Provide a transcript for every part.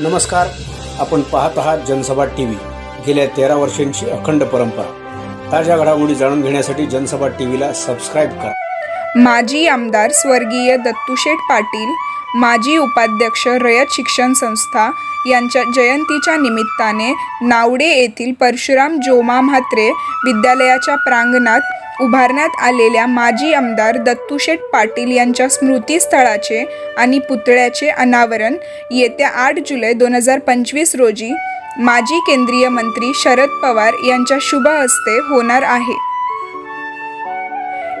नमस्कार. आपण पाहत आहात जनसभा टी व्ही गेल्या तेरा वर्षांची अखंड परंपरा. ताज्या घडामोडी जाणून घेण्यासाठी जनसभा टी व्हीला सबस्क्राईब करा. माजी आमदार स्वर्गीय दत्तूशेठ पाटील माजी उपाध्यक्ष रयत शिक्षण संस्था यांच्या जयंतीच्या निमित्ताने नावडे येथील परशुराम जोमा म्हात्रे विद्यालयाच्या प्रांगणात उभारण्यात आलेल्या माजी आमदार दत्तूशेठ पाटील यांच्या स्मृतीस्थळाचे आणि पुतळ्याचे अनावरण येत्या आठ जुलै दोन हजार पंचवीस रोजी माजी केंद्रीय मंत्री शरद पवार यांच्या शुभ हस्ते होणार आहे.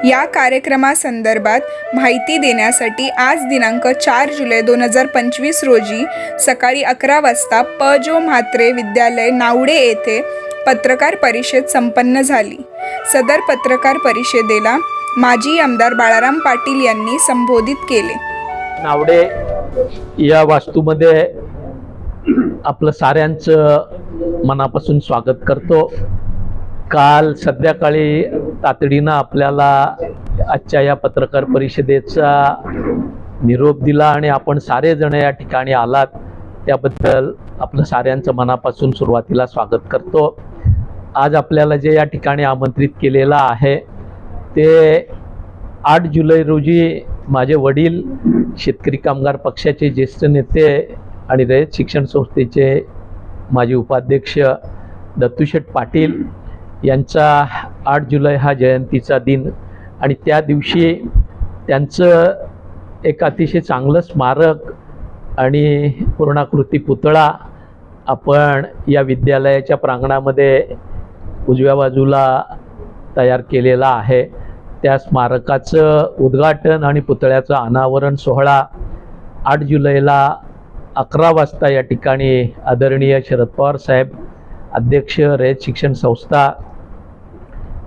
या कार्यक्रमासंदर्भात माहिती देण्यासाठी आज दिनांक चार जुलै दोन हजार पंचवीस रोजी सकाळी अकरा वाजता प. जो. म्हात्रे विद्यालय नावडे येथे पत्रकार परिषद संपन्न झाली. सदर पत्रकार परिषदेला माजी आमदार बाळाराम पाटील यांनी संबोधित केले. नावडे या वास्तूमध्ये आपलं साऱ्यांचं मनापासून स्वागत करतो. काल संध्याकाळी तातडीनं आपल्याला आजच्या या पत्रकार परिषदेचा निरोप दिला आणि आपण सारेजण या ठिकाणी आलात. त्याबद्दल आपलं साऱ्यांचं मनापासून सुरुवातीला स्वागत करतो. आज आपल्याला जे या ठिकाणी आमंत्रित केलेलं आहे ते आठ जुलै रोजी माझे वडील शेतकरी कामगार पक्षाचे ज्येष्ठ नेते आणि रयत शिक्षण संस्थेचे माजी उपाध्यक्ष दत्तूशेठ पाटील यांचा आठ जुलै हा जयंतीचा दिन. आणि त्या दिवशी त्यांचं एक अतिशय चांगलं स्मारक आणि पूर्णाकृती पुतळा आपण या विद्यालयाच्या प्रांगणामध्ये उजव्या बाजूला तयार केलेला आहे. त्या स्मारकाचं उद्घाटन आणि पुतळ्याचं अनावरण सोहळा आठ जुलैला अकरा वाजता या ठिकाणी आदरणीय शरद पवार साहेब अध्यक्ष रयत शिक्षण संस्था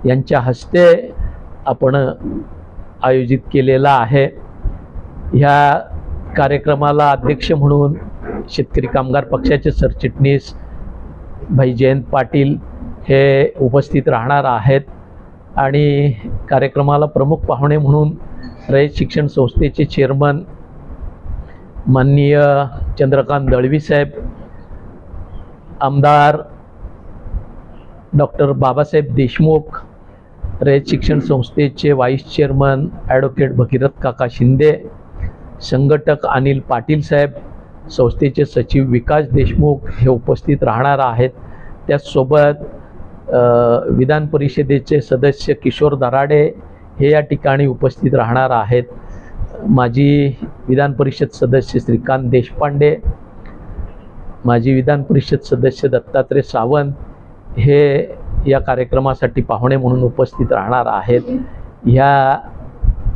यांच्या हस्ते आपण आयोजित केलेला आहे. ह्या कार्यक्रमाला अध्यक्ष म्हणून शेतकरी कामगार पक्षाचे सरचिटणीस भाई जयंत पाटील हे उपस्थित राहणार आहेत. आणि कार्यक्रमाला प्रमुख पाहुणे म्हणून रयत शिक्षण संस्थेचे चेअरमन माननीय चंद्रकांत दळवी साहेब आमदार डॉक्टर बाबासाहेब देशमुख रयत शिक्षण संस्थेचे व्हाईस चेअरमन ॲडव्होकेट भगीरथ काका शिंदे संघटक अनिल पाटील साहेब संस्थेचे सचिव विकास देशमुख हे उपस्थित राहणार आहेत. त्याचसोबत विधान परिषदेचे सदस्य किशोर दराडे हे या ठिकाणी उपस्थित राहणार आहेत. माजी विधान परिषद सदस्य श्रीकांत देशपांडे माजी विधान परिषद सदस्य दत्तात्रय सावंत हे या कार्यक्रमासाठी पाहुणे म्हणून उपस्थित राहणार आहेत. ह्या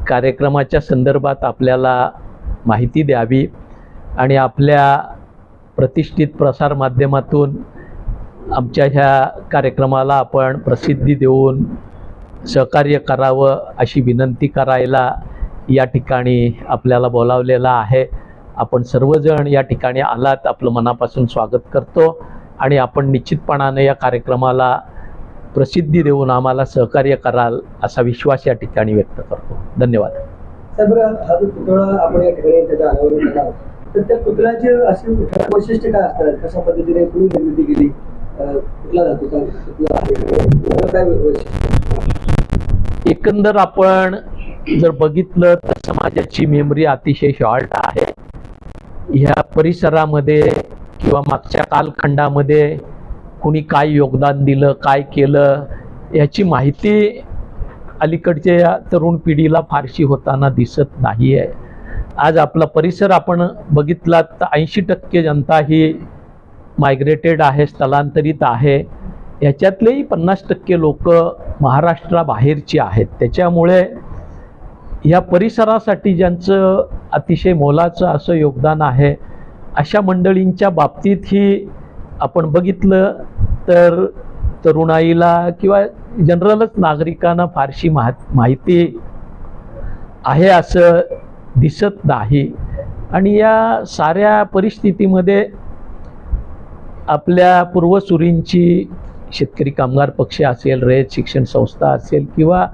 कार्यक्रमाच्या संदर्भात आपल्याला माहिती द्यावी आणि आपल्या प्रतिष्ठित प्रसारमाध्यमातून आमच्या ह्या कार्यक्रमाला आपण प्रसिद्धी देऊन सहकार्य करावं अशी विनंती करायला या ठिकाणी आपल्याला बोलावलेला आहे. आपण सर्वजण या ठिकाणी आलात आपलं मनापासून स्वागत करतो आणि आपण निश्चितपणाने या कार्यक्रमाला प्रसिद्धी देऊन आम्हाला सहकार्य कराल असा विश्वास या ठिकाणी व्यक्त करतो. धन्यवाद. हा जो पुतळा आपण या ठिकाणी त्याचा अनावरण केला तर त्या पुतळ्याचे असे वैशिष्ट्य काय असतात? कशा पद्धतीने निर्मिती केली? कुठला जातो? एकंदर आपण जर बघितलं तर समाजाची मेमरी अतिशय शॉर्ट आहे. ह्या परिसरामध्ये किंवा मागच्या कालखंडामध्ये कुणी काय योगदान दिलं काय केलं याची माहिती अलीकडच्या तरुण पिढीला फारशी होताना दिसत नाही आहे आज आपला परिसर आपण बघितला तर ऐंशी टक्के जनता ही मायग्रेटेड आहे स्थलांतरित आहे. ह्याच्यातलेही पन्नास टक्के लोक महाराष्ट्राबाहेरची आहेत. त्याच्यामुळे या परिसरासाठी ज्यांचं अतिशय मोलाचं असं योगदान आहे अशा मंडळींच्या बाबतीतही आपण बघितलं तर तरुणाईला किंवा जनरलच नागरिकांना फारशी माह माहिती आहे असं दिसत नाही. आणि या साऱ्या परिस्थितीमध्ये आपल्या पूर्वसुरींची शेतकरी कामगार पक्ष असेल रयत शिक्षण संस्था असेल किंवा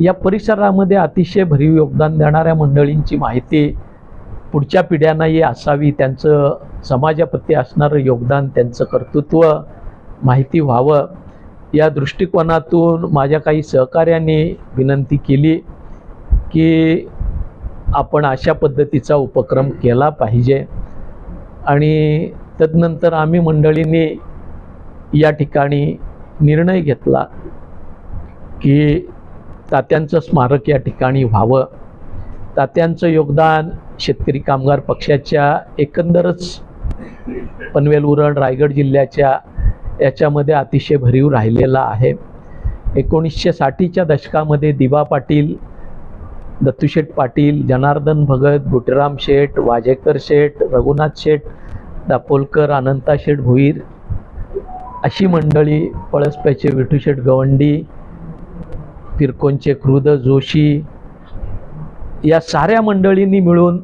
या परिसरामध्ये अतिशय भरीव योगदान देणाऱ्या मंडळींची माहिती पुढच्या पिढ्यांनाही असावी त्यांचं समाजाप्रती असणारं योगदान त्यांचं कर्तृत्व माहिती व्हावं. या दृष्टिकोनातून माझ्या काही सहकाऱ्यांनी विनंती केली की आपण अशा पद्धतीचा उपक्रम केला पाहिजे आणि तदनंतर आम्ही मंडळींनी या ठिकाणी निर्णय घेतला की तात्यांचं स्मारक या ठिकाणी व्हावं. तात्यांचं योगदान शेतकरी कामगार पक्षाच्या एकंदरच पनवेल उरण रायगड जिल्ह्याच्या याच्यामध्ये अतिशय भरीव राहिलेला आहे. एकोणीसशे साठीच्या दशकामध्ये दिबा पाटील दत्तूशेठ पाटील जनार्दन भगत बुटराम शेठ वाजेकर शेठ रघुनाथ शेठ दापोलकर अनंता शेठ भुईर अशी मंडळी पळसप्याचे विठूशेठ गवंडी पिरकोंचे क्रुद जोशी या साऱ्या मंडळींनी मिळून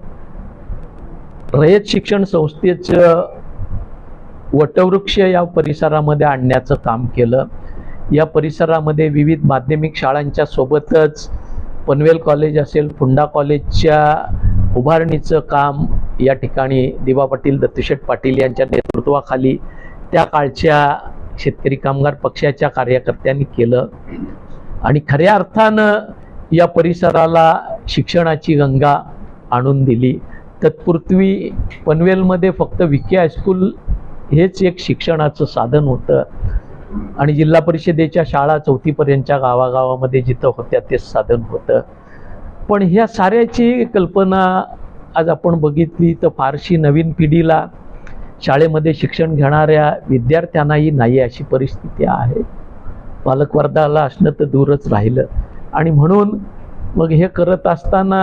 रयत शिक्षण संस्थेचं वटवृक्ष या परिसरामध्ये आणण्याचं काम केलं. या परिसरामध्ये विविध माध्यमिक शाळांच्या सोबतच पनवेल कॉलेज असेल फुंडा कॉलेजच्या उभारणीचं काम या ठिकाणी दिवा पाटील दत्तशेठ पाटील यांच्या नेतृत्वाखाली त्या काळच्या शेतकरी कामगार पक्षाच्या कार्यकर्त्यांनी केलं. आणि खऱ्या अर्थानं या परिसराला शिक्षणाची गंगा आणून दिली. तत्पूर्वी पनवेलमध्ये फक्त विके हायस्कूल हेच एक शिक्षणाचं साधन होतं. आणि जिल्हा परिषदेच्या शाळा चौथीपर्यंतच्या गावागावामध्ये जिथं होत्या तेच साधन होतं. पण ह्या साऱ्याची कल्पना आज आपण बघितली तर फारशी नवीन पिढीला शाळेमध्ये शिक्षण घेणाऱ्या विद्यार्थ्यांनाही नाही अशी परिस्थिती आहे. पालकवर्गाला असणं तर दूरच राहिलं. आणि म्हणून मग हे करत असताना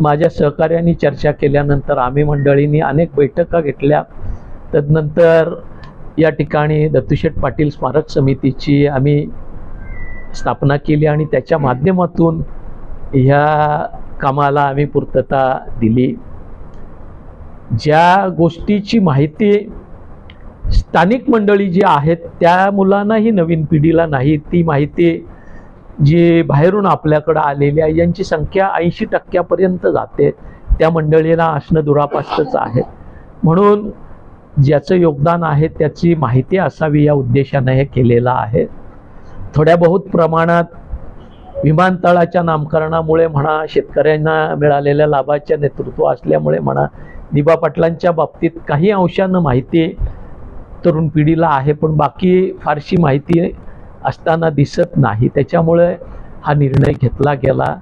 माझ्या सहकार्यांनी चर्चा केल्यानंतर आम्ही मंडळींनी अनेक बैठका घेतल्या. तदनंतर या ठिकाणी दत्तूशेठ पाटील स्मारक समितीची आम्ही स्थापना केली आणि त्याच्या माध्यमातून ह्या कामाला आम्ही पूर्तता दिली. ज्या गोष्टीची माहिती स्थानिक मंडळी जी आहेत त्या मुलांनाही नवीन पिढीला नाही ती माहिती जी बाहेरून आपल्याकडं आलेली आहे यांची संख्या ऐंशी टक्क्यापर्यंत जाते. त्या मंडळीला असणं दुरापास्तच आहे. म्हणून ज्याचं योगदान आहे त्याची माहिती असावी या उद्देशानं हे केलेलं आहे. थोड्या बहुत प्रमाणात विमानतळाच्या नामकरणामुळे म्हणा शेतकऱ्यांना मिळालेल्या लाभाच्या नेतृत्व असल्यामुळे म्हणा दिबा पाटलांच्या बाबतीत काही अंशानं माहिती तरुण पिढीला आहे पण बाकी फारशी माहिती असताना दिसत नाही. त्याच्यामुळे हा निर्णय घेतला गेला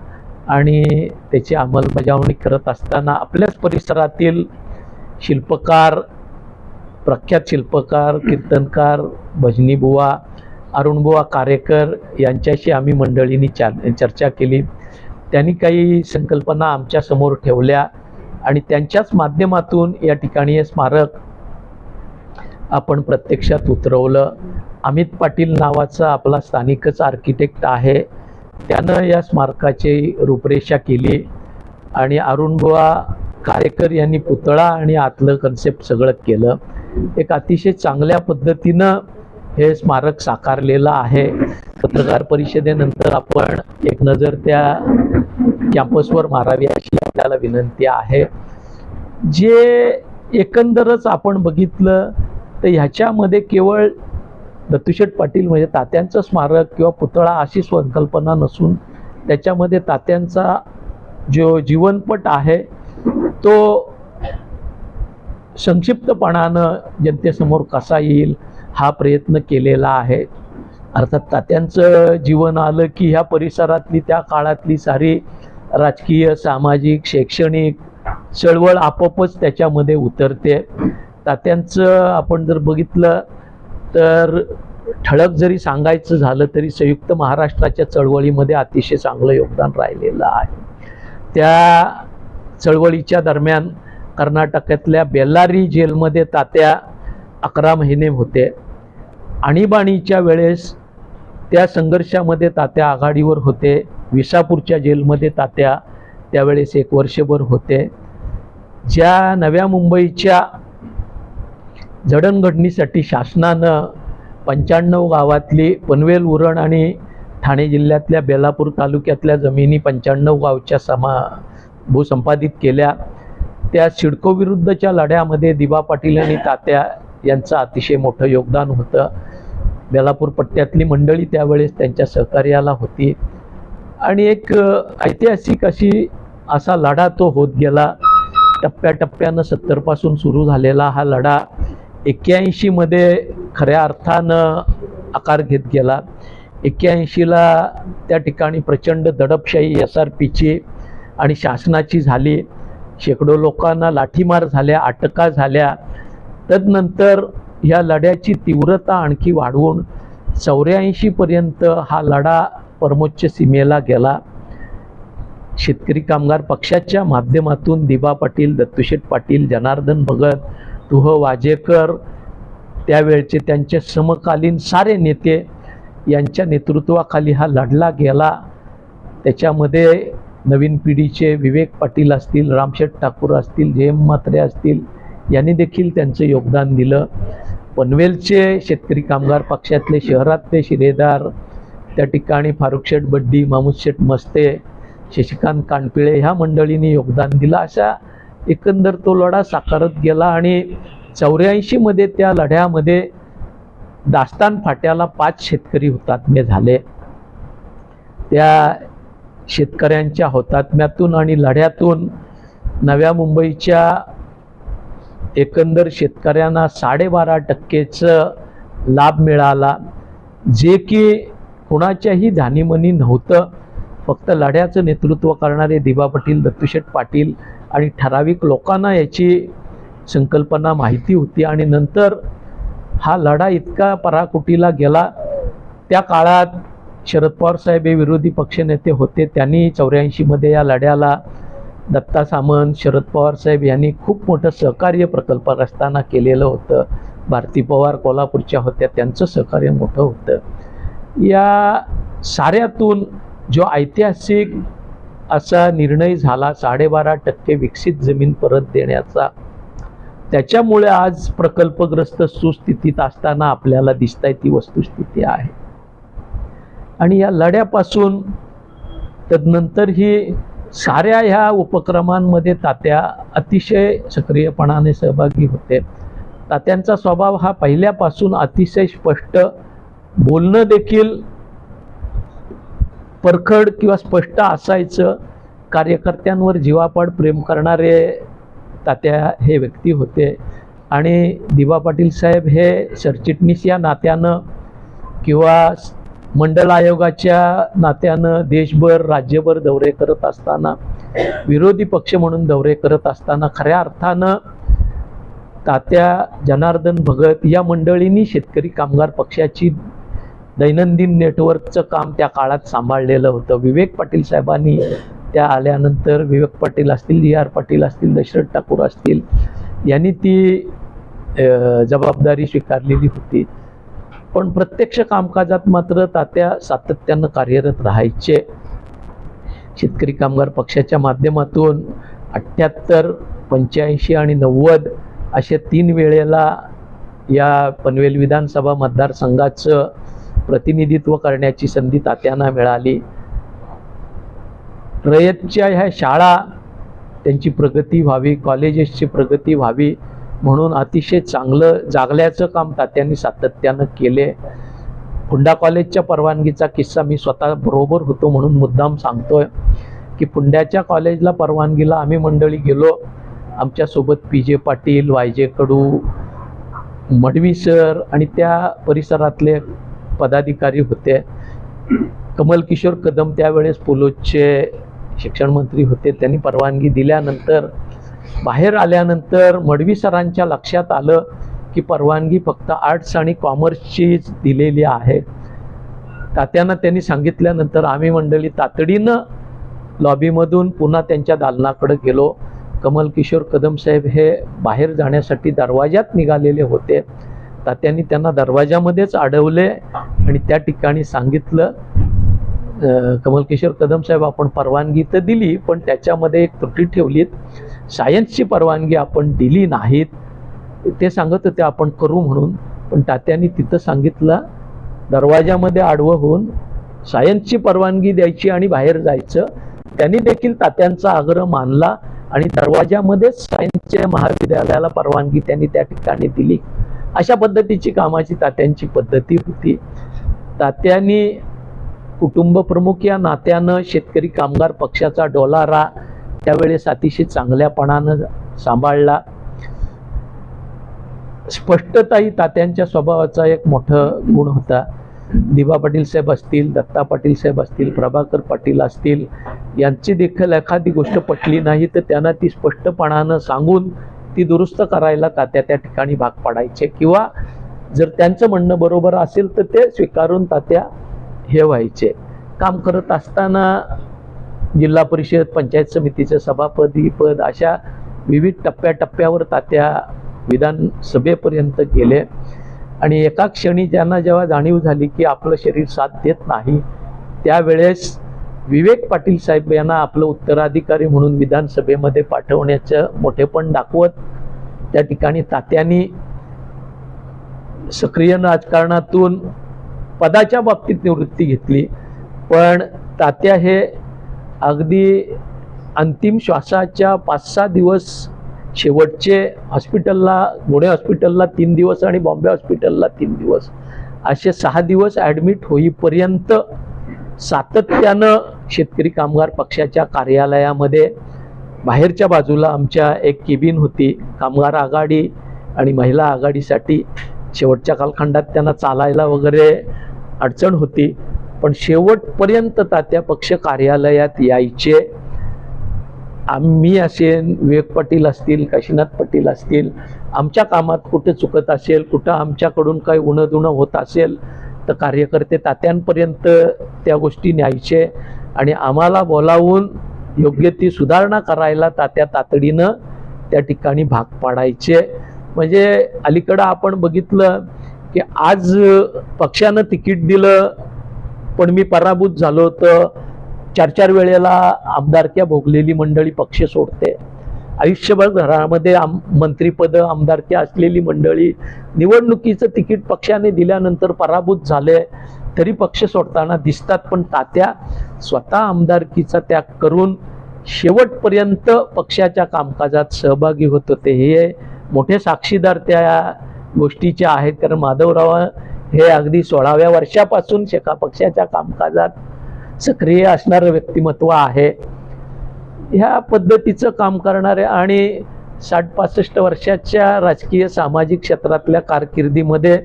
आणि त्याची अंमलबजावणी करत असताना आपल्याच परिसरातील शिल्पकार प्रख्यात शिल्पकार कीर्तनकार भजनी बुवा अरुणबुवा कारेकर यांच्याशी आम्ही मंडळींनी चा चर्चा केली. त्यांनी काही संकल्पना आमच्यासमोर ठेवल्या आणि त्यांच्याच माध्यमातून या ठिकाणी हे स्मारक आपण प्रत्यक्षात उतरवलं. अमित पाटील नावाचा आपला स्थानिकच आर्किटेक्ट आहे. त्यानं या स्मारकाची रूपरेषा केली आणि अरुणबुवा कारेकर यांनी पुतळा आणि आतलं कन्सेप्ट सगळं केलं. एक अतिशय चांगल्या पद्धतीनं हे स्मारक साकारलेलं आहे. पत्रकार परिषदेनंतर आपण एक नजर त्या कॅम्पसवर मारावी अशी आपल्याला विनंती आहे. जे एकंदरच आपण बघितलं तर ह्याच्यामध्ये केवळ दत्तूशेठ पाटील म्हणजे तात्यांचं स्मारक किंवा पुतळा अशी संकल्पना नसून त्याच्यामध्ये तात्यांचा जो जीवनपट आहे तो संक्षिप्तपणानं जनतेसमोर कसा येईल हा प्रयत्न केलेला आहे. अर्थात तात्यांचं जीवन आलं की ह्या परिसरातली त्या काळातली सारी राजकीय सामाजिक शैक्षणिक चळवळ आपोआपच त्याच्यामध्ये उतरते. तात्यांचं आपण जर बघितलं तर ठळक जरी सांगायचं झालं तरी संयुक्त महाराष्ट्राच्या चळवळीमध्ये अतिशय चांगलं योगदान राहिलेलं आहे. त्या चळवळीच्या दरम्यान कर्नाटकातल्या बेल्लारी जेलमध्ये तात्या अकरा महिने होते. आणीबाणीच्या वेळेस त्या संघर्षामध्ये तात्या आघाडीवर होते. विसापूरच्या जेलमध्ये तात्या त्यावेळेस एक वर्षभर होते. ज्या नव्या मुंबईच्या जडणघडणीसाठी शासनानं पंच्याण्णव गावातली पनवेल उरण आणि ठाणे जिल्ह्यातल्या बेलापूर तालुक्यातल्या जमिनी पंच्याण्णव गावच्या समा भूसंपादित केल्या. त्या सिडको विरुद्धच्या लढ्यामध्ये दिबा पाटील आणि तात्या यांचं अतिशय मोठं योगदान होतं. बेलापूर पट्ट्यातली मंडळी त्यावेळेस त्यांच्या सहकार्याला होती. आणि एक ऐतिहासिक अशी असा लढा तो होत गेला. टप्प्याटप्प्यानं सत्तरपासून सुरू झालेला हा लढा एक्क्याऐंशीमध्ये खऱ्या अर्थानं आकार घेत गेला. एक्क्याऐंशीला त्या ठिकाणी प्रचंड दडपशाही एस आर पीची आणि शासनाची झाली. शेकडो लोकांना लाठीमार झाल्या अटका झाल्या. तदनंतर या लढ्याची तीव्रता आणखी वाढवून चौऱ्याऐंशीपर्यंत हा लढा परमोच्च सीमेला गेला. शेतकरी कामगार पक्षाच्या माध्यमातून दिबा पाटील दत्तुशेठ पाटील जनार्दन भगत तुह वाजेकर त्यावेळचे त्यांचे समकालीन सारे नेते यांच्या नेतृत्वाखाली हा लढला गेला. त्याच्यामध्ये नवीन पिढीचे विवेक पाटील असतील रामशेठ ठाकूर असतील जे एम म्हात्रे असतील यांनी देखील त्यांचं योगदान दिलं. पनवेलचे शेतकरी कामगार पक्षातले शहरातले शिरेदार त्या ठिकाणी फारुख शेठ बड्डी मामूद शेठ मस्ते शशिकांत कानपिळे ह्या मंडळींनी योगदान दिलं. अशा एकंदर तो लढा साकारत गेला आणि चौऱ्याऐंशीमध्ये त्या लढ्यामध्ये दास्तान फाट्याला पाच शेतकरी हुतात्मे झाले. त्या शेतकऱ्यांच्या हुतात्म्यातून आणि लढ्यातून नव्या मुंबईच्या एकंदर शेतकऱ्यांना साडेबारा टक्केचं लाभ मिळाला. जे की कुणाच्याही धानीमनी नव्हतं. फक्त लढ्याचं नेतृत्व करणारे दिबा पाटील दत्तुशेठ पाटील आणि ठराविक लोकांना याची संकल्पना माहिती होती. आणि नंतर हा लढा इतका पराकुटीला गेला. त्या काळात शरद पवार साहेब हे विरोधी पक्षनेते होते. त्यांनी चौऱ्याऐंशीमध्ये या लढ्याला दत्ता सामंत शरद पवार साहेब यांनी खूप मोठं सहकार्य प्रकल्प रस्ताना केलेलं होतं. भारती पवार कोल्हापूरच्या होत्या त्यांचं सहकार्य मोठं होतं. या साऱ्यातून जो ऐतिहासिक असा निर्णय झाला साडेबारा टक्के विकसित जमीन परत देण्याचा त्याच्यामुळे आज प्रकल्पग्रस्त सुस्थितीत असताना आपल्याला दिसत आहे ती वस्तुस्थिती आहे. आणि या लढ्यापासून तदनंतर ही साऱ्या ह्या उपक्रमांमध्ये तात्या अतिशय सक्रियपणाने सहभागी होते. तात्यांचा स्वभाव हा पहिल्यापासून अतिशय स्पष्ट बोलणं देखील परखड किंवा स्पष्ट असायचं. कार्यकर्त्यांवर जीवापाड प्रेम करणारे तात्या हे व्यक्ती होते. आणि दिवा पाटील साहेब हे सरचिटणीस या नात्यानं किंवा मंडल आयोगाच्या नात्यानं देशभर राज्यभर दौरे करत असताना विरोधी पक्ष म्हणून दौरे करत असताना खऱ्या अर्थानं तात्या जनार्दन भगत या मंडळींनी शेतकरी कामगार पक्षाची दैनंदिन नेटवर्कचं काम त्या काळात सांभाळलेलं होतं. विवेक पाटील साहेबांनी त्या आल्यानंतर विवेक पाटील असतील जी आर पाटील असतील दशरथ ठाकूर असतील यांनी ती जबाबदारी स्वीकारलेली होती. पण प्रत्यक्ष कामकाजात मात्र तात्या सातत्यानं कार्यरत राहायचे. शेतकरी कामगार पक्षाच्या माध्यमातून अठ्ठ्याहत्तर पंच्याऐंशी आणि नव्वद असे तीन वेळेला या पनवेल विधानसभा मतदारसंघाचं प्रतिनिधित्व करण्याची संधी तात्यांना मिळाली. रयतच्या ह्या शाळा त्यांची प्रगती व्हावी कॉलेजेसची प्रगती व्हावी म्हणून अतिशय चांगलं जागल्याचं काम तात्यांनी सातत्यानं केले. पुंडा कॉलेजच्या परवानगीचा किस्सा मी स्वतः बरोबर होतो म्हणून मुद्दाम सांगतोय की पुंड्याच्या कॉलेजला परवानगीला आम्ही मंडळी गेलो. आमच्यासोबत पी जे पाटील वाय जे कडू मडवी सर आणि त्या परिसरातले पदाधिकारी होते. कमल किशोर कदम त्यावेळेस पोलोजचे शिक्षण मंत्री होते. त्यांनी परवानगी दिल्यानंतर बाहेर आल्यानंतर मडवी सरांच्या लक्षात आलं की परवानगी फक्त आर्ट्स आणि कॉमर्सचीच दिलेली आहे. तात्यांना त्यांनी सांगितल्यानंतर आम्ही मंडळी तातडीनं लॉबीमधून पुन्हा त्यांच्या दालनाकडे गेलो. कमल किशोर कदम साहेब हे बाहेर जाण्यासाठी दरवाजात निघालेले होते. तात्यांनी त्यांना दरवाजामध्येच अडवले आणि त्या ठिकाणी सांगितलं अ, कमल किशोर कदम साहेब आपण परवानगी तर दिली पण त्याच्यामध्ये एक त्रुटी ठेवलीत. सायन्सची परवानगी आपण दिली नाहीत. ते सांगत होते आपण करू म्हणून. पण तात्यांनी तिथं सांगितलं दरवाजामध्ये आडवं होऊन सायन्सची परवानगी द्यायची आणि बाहेर जायचं. त्यांनी देखील तात्यांचा आग्रह मानला आणि दरवाजामध्येच सायन्सच्या महाविद्यालयाला परवानगी त्यांनी त्या ठिकाणी दिली. अशा पद्धतीची कामाची तात्यांची पद्धती होती. तात्यांनी कुटुंब प्रमुख या नात्यानं शेतकरी कामगार पक्षाचा डोलारा त्यावेळेस अतिशय चांगल्यापणानं सांभाळला. स्पष्टता ही तात्यांच्या स्वभावाचा एक मोठं गुण होता. दिबा पाटील साहेब असतील दत्ता पाटील साहेब असतील प्रभाकर पाटील असतील यांची देखील एखादी गोष्ट पटली नाही तर त्यांना ती स्पष्टपणानं सांगून ती दुरुस्त करायला तात्या त्या ठिकाणी भाग पाडायचे. किंवा जर त्यांचं म्हणणं बरोबर असेल तर ते स्वीकारून तात्या हे व्हायचे. काम करत असताना जिल्हा परिषद पंचायत समितीचं सभापती पद अशा विविध टप्प्याटप्प्यावर तात्या विधानसभेपर्यंत गेले. आणि एका क्षणी ज्यांना जेव्हा जाणीव झाली की आपलं शरीर साथ देत नाही त्यावेळेस विवेक पाटील साहेब यांना आपलं उत्तराधिकारी म्हणून विधानसभेमध्ये पाठवण्याचं मोठेपण दाखवत त्या ठिकाणी तात्यांनी सक्रिय राजकारणातून पदाच्या बाबतीत निवृत्ती घेतली. पण तात्या हे अगदी अंतिम श्वासाच्या पाच सहा दिवस शेवटचे हॉस्पिटलला पुणे हॉस्पिटलला तीन दिवस आणि बॉम्बे हॉस्पिटलला तीन दिवस. असे सहा दिवस ॲडमिट होईपर्यंत सातत्यानं शेतकरी कामगार पक्षाच्या कार्यालयामध्ये बाहेरच्या बाजूला आमच्या एक केबिन होती कामगार आघाडी आणि महिला आघाडीसाठी. शेवटच्या कालखंडात त्यांना चालायला वगैरे अडचण होती. पण शेवटपर्यंत तात्या पक्ष कार्यालयात यायचे. आम्ही असेल विवेक पाटील असतील काशीनाथ पाटील असतील आमच्या कामात कुठे चुकत असेल कुठं आमच्याकडून काही उणंदुणं होत असेल तर कार्यकर्ते तात्यांपर्यंत त्या गोष्टी न्यायचे आणि आम्हाला बोलावून योग्य ती सुधारणा करायला तात्या तातडीनं त्या ठिकाणी भाग पाडायचे. म्हणजे अलीकडं आपण बघितलं की आज पक्षानं तिकीट दिलं पण मी पराभूत झालो तर चार चार वेळेला आमदारक्या भोगलेली मंडळी पक्ष सोडते. आयुष्यभर घरामध्ये आम मंत्रीपद आमदारक्या असलेली मंडळी निवडणुकीचं तिकीट पक्षाने दिल्यानंतर पराभूत झाले. तरी पक्ष सोडताना दिसतात पण तात्या स्वतः आमदारकीचा त्याग करून शेवटपर्यंत पक्षाच्या कामकाजात सहभागी होत होते. हे मोठे साक्षीदार त्या गोष्टीच्या आहेत कारण माधवराव हे अगदी सोळाव्या वर्षापासून शेका पक्षाच्या कामकाजात सक्रिय असणारं व्यक्तिमत्व आहे. ह्या पद्धतीचं काम करणारे आणि साठ पासष्ट वर्षाच्या राजकीय सामाजिक क्षेत्रातल्या कारकिर्दीमध्ये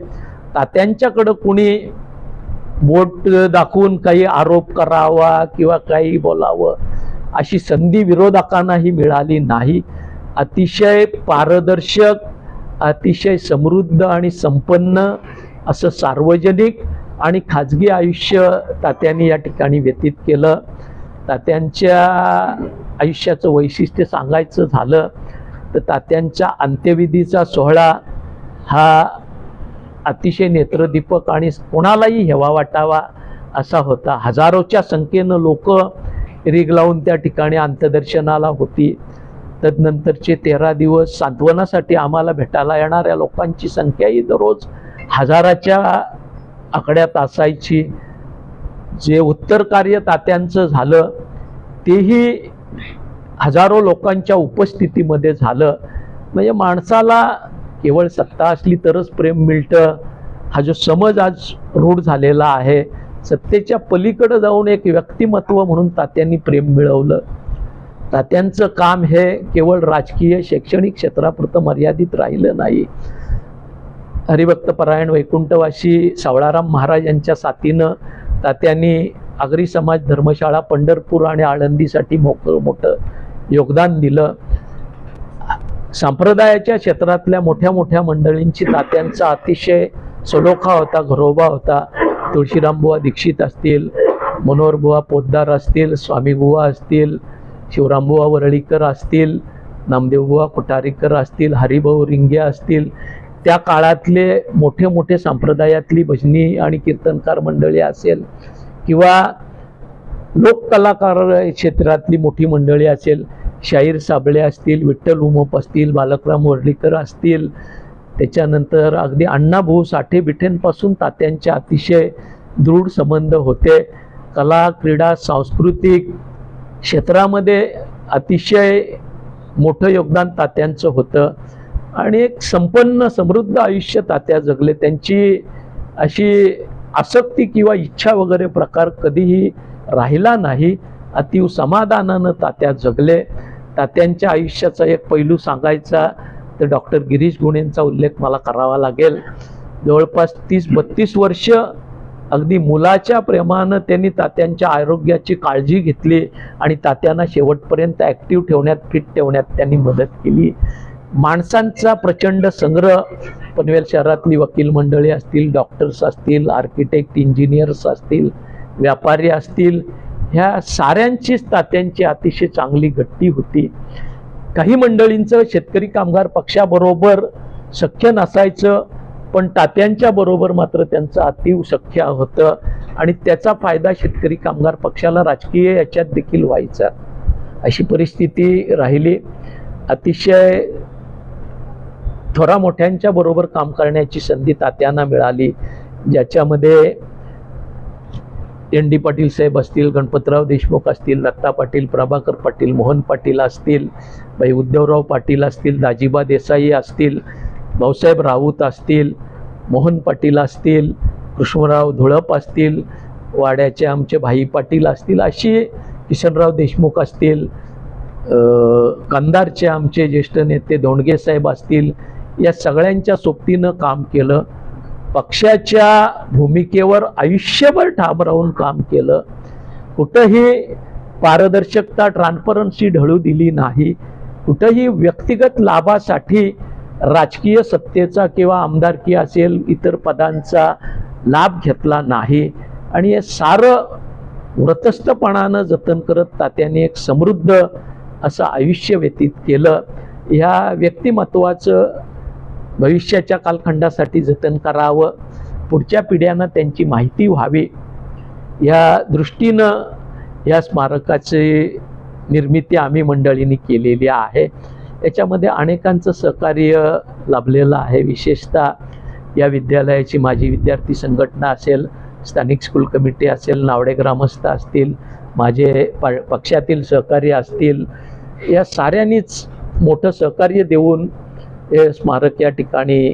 तात्यांच्याकडं कुणी बोट दाखवून काही आरोप करावा किंवा काही बोलावं अशी संधी विरोधकांनाही मिळाली नाही. अतिशय पारदर्शक अतिशय समृद्ध आणि संपन्न असं सार्वजनिक आणि खाजगी आयुष्य तात्यांनी या ठिकाणी व्यतीत केलं. तात्यांच्या आयुष्याचं वैशिष्ट्य सांगायचं झालं तर तात्यांच्या अंत्यविधीचा सोहळा हा अतिशय नेत्रदीपक आणि कोणालाही हेवा वाटावा असा होता. हजारोच्या संख्येनं लोक रिग लावून त्या ठिकाणी अंत्यदर्शनाला होती. तदनंतरचे तेरा दिवस सांत्वनासाठी आम्हाला भेटायला येणाऱ्या लोकांची संख्याही दररोज हजाराच्या आकड्यात असायची. जे उत्तर कार्य तात्यांचं झालं तेही हजारो लोकांच्या उपस्थितीमध्ये झालं. म्हणजे माणसाला केवळ सत्ता असली तरच प्रेम मिळतं. हा जो समज आज रूढ झालेला आहे सत्तेच्या पलीकडं जाऊन एक व्यक्तिमत्व म्हणून तात्यांनी प्रेम मिळवलं. तात्यांचं काम हे केवळ राजकीय शैक्षणिक क्षेत्रापुरतं मर्यादित राहिलं नाही. हरिभक्तपरायण वैकुंठवासी सावळाराम महाराज यांच्या साथीनं तात्यांनी आगरी समाज धर्मशाळा पंढरपूर आणि आळंदीसाठी मोकळं मोठं योगदान दिलं. संप्रदायाच्या क्षेत्रातल्या मोठ्या मोठ्या मंडळींची तात्यांचा अतिशय सलोखा होता घरोबा होता. तुळशीरामबुवा दीक्षित असतील मनोहरबुवा पोद्दार असतील स्वामीबुवा असतील शिवरामबुवा वरळीकर असतील नामदेवबुवा कुटारीकर असतील हरिभाऊ रिंगे असतील त्या काळातले मोठे मोठे संप्रदायातली भजनी आणि कीर्तनकार मंडळी असेल किंवा लोककलाकार क्षेत्रातली मोठी मंडळी असेल शाहीर साबळे असतील विठ्ठल उमप असतील बालकराम वरळीकर असतील त्याच्यानंतर अगदी अण्णाभाऊ साठे बिठेंपासून तात्यांच्या अतिशय दृढ संबंध होते. कला क्रीडा सांस्कृतिक क्षेत्रामध्ये अतिशय मोठं योगदान तात्यांचं होतं. आणि एक संपन्न समृद्ध आयुष्य तात्या जगले. त्यांची अशी आसक्ती किंवा इच्छा वगैरे प्रकार कधीही राहिला नाही. अतिव समाधानानं तात्या जगले. तात्यांच्या आयुष्याचा एक पैलू सांगायचा तर डॉक्टर गिरीश गुणेंचा उल्लेख मला करावा लागेल. जवळपास तीस बत्तीस वर्ष अगदी मुलाच्या प्रेमानं त्यांनी तात्यांच्या आरोग्याची काळजी घेतली आणि तात्यांना शेवटपर्यंत ॲक्टिव्ह ठेवण्यात फिट ठेवण्यात त्यांनी मदत केली. माणसांचा प्रचंड संग्रह पनवेल शहरातली वकील मंडळी असतील डॉक्टर्स असतील आर्किटेक्ट इंजिनियर्स असतील व्यापारी असतील ह्या साऱ्यांचीच तात्यांची अतिशय चांगली गट्टी होती. काही मंडळींचं शेतकरी कामगार पक्षाबरोबर सख्य नसायचं पण तात्यांच्या बरोबर मात्र त्यांचं अतिव सख्य होतं आणि त्याचा फायदा शेतकरी कामगार पक्षाला राजकीय याच्यात देखील व्हायचा. अशी परिस्थिती राहिली. अतिशय थोरा मोठ्यांच्या बरोबर काम करण्याची संधी तात्यांना मिळाली. ज्याच्यामध्ये एन डी पाटील साहेब असतील गणपतराव देशमुख असतील दत्ता पाटील प्रभाकर पाटील मोहन पाटील असतील बाई उद्धवराव पाटील असतील दाजीबा देसाई असतील भाऊसाहेब राऊत असतील मोहन पाटील असतील कृष्णराव धुळप असतील वाड्याचे आमचे भाई पाटील असतील अशी किशनराव देशमुख असतील कंदारचे आमचे ज्येष्ठ नेते दोंडगेसाहेब असतील या सगळ्यांच्या सोबतीनं काम केलं. पक्षाच्या भूमिकेवर आयुष्यभर ठाम राहून काम केलं. कुठंही पारदर्शकता ट्रान्सपरन्सी ढळू दिली नाही. कुठंही व्यक्तिगत लाभासाठी राजकीय सत्तेचा किंवा आमदारकी असेल इतर पदांचा लाभ घेतला नाही. आणि हे सारं व्रतस्थपणानं जतन करत तात्याने एक समृद्ध असं आयुष्य व्यतीत केलं. ह्या व्यक्तिमत्वाचं भविष्याच्या कालखंडासाठी जतन करावं. पुढच्या पिढ्यांना त्यांची माहिती व्हावी. या दृष्टीनं या स्मारकाची निर्मिती आम्ही मंडळींनी केलेली आहे. याच्यामध्ये अनेकांचं सहकार्य लाभलेलं आहे. विशेषतः या विद्यालयाची माझी विद्यार्थी संघटना असेल स्थानिक स्कूल कमिटी असेल नावडे ग्रामस्थ असतील माझे प पक्षातील सहकार्य असतील या साऱ्यांनीच मोठं सहकार्य देऊन हे स्मारक या ठिकाणी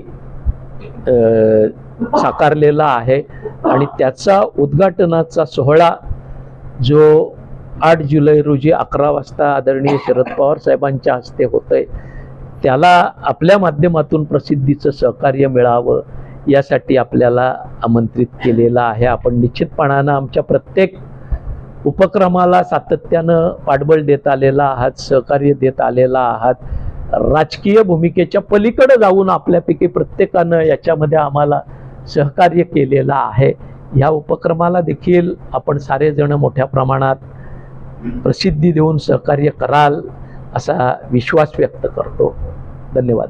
साकारलेला आहे. आणि त्याचा उद्घाटनाचा सोहळा जो आठ जुलै रोजी अकरा वाजता आदरणीय शरद पवार साहेबांच्या हस्ते होतंय. त्याला आपल्या माध्यमातून प्रसिद्धीचं सहकार्य मिळावं यासाठी आपल्याला आमंत्रित केलेलं आहे. आपण निश्चितपणानं आमच्या प्रत्येक उपक्रमाला सातत्यानं पाठबळ देत आलेला आहात सहकार्य देत आलेला आहात. राजकीय भूमिकेच्या पलीकडे जाऊन आपल्यापैकी प्रत्येकानं याच्यामध्ये आम्हाला सहकार्य केलेलं आहे. ह्या उपक्रमाला देखील आपण सारेजण मोठ्या प्रमाणात प्रसिद्धी देऊन सहकार्य कराल असा विश्वास व्यक्त करतो. धन्यवाद.